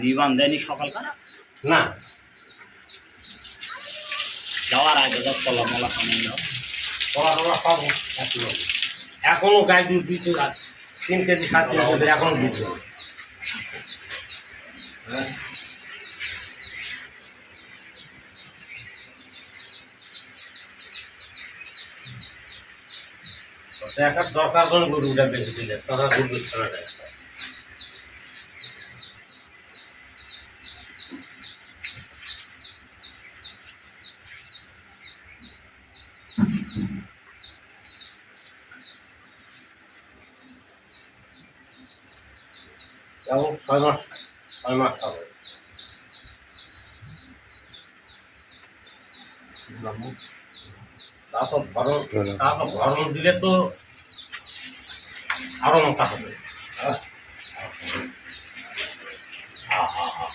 নিবান দেয়নি সকাল না। যাওয়ার আগে তো কলা মলা কামড় দাও কলা টলা পাবো এখনও গায়ে দুধ দিতে তিন কেজি সাত কেজি এখনও দুধ হ্যাঁ। দেখার দরকার কোন গরুটা বেশি দিলে তোরা গরু বেশি না যাব ছয় মাস ছয় মাস হবে তারপর ভরণ তারপর ভরণ দিলে তো আরও মোটা হবে হ্যাঁ। আহা, আহা।